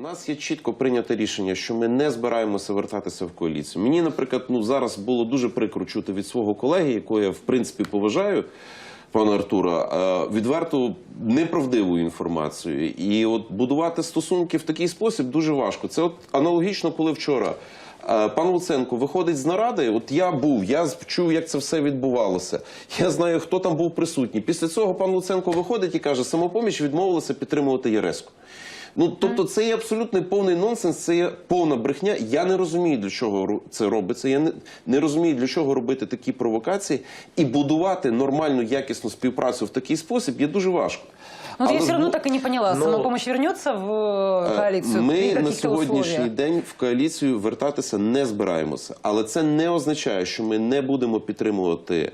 У нас є чітко прийнято рішення, що ми не збираємося вертатися в коаліцію. Мені, наприклад, ну зараз було дуже прикро чути від свого колеги, якого я в принципі поважаю. Пана Артура, е, відверто неправдиву інформацію. І от будувати стосунки в такий спосіб дуже важко. Це от аналогічно, коли вчора е, пан Луценко виходить з наради. От я був, я чув, як це все відбувалося. Я знаю, хто там був присутній. Після цього пан Луценко виходить і каже, самопоміч відмовилася підтримувати Єреску. Ну тобто, це є абсолютний повний нонсенс, це є повна брехня. Я не розумію, для чого це робиться. Я не, не розумію, для чого робити такі провокації і будувати нормальну якісну співпрацю в такий спосіб є дуже важко. Ну, вот я все равно так и не поняла, но- самопомощь вернется в э, коалицию Ми на сьогоднішній условиях? день в коаліцію вертатися не збираємося, але це не означає, що ми не будемо підтримувати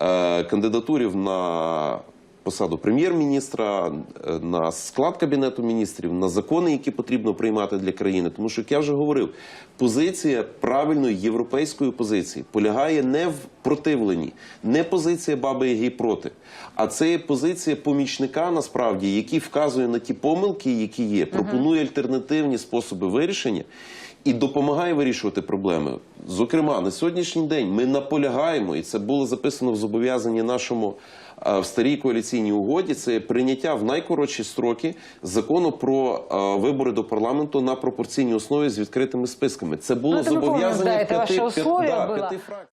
е, кандидатурів на посаду прем'єр-міністра, е, на склад кабінету міністрів, на закони, які потрібно приймати для країни. Тому що, як я вже говорив, позиція правильної європейської позиції полягає не в противленні, не позиція баби Яги проти, а це є позиція помічника, насправді, який вказує на ті помилки, які є, пропонує альтернативні способи вирішення. І допомагає вирішувати проблеми. Зокрема, на сьогоднішній день ми наполягаємо, і це було записано в зобов'язанні нашому е, в старій коаліційній угоді. Це прийняття в найкоротші строки закону про е, вибори до парламенту на пропорційній основі з відкритими списками. Це було Ну, зобов'язання п'яти фракцій.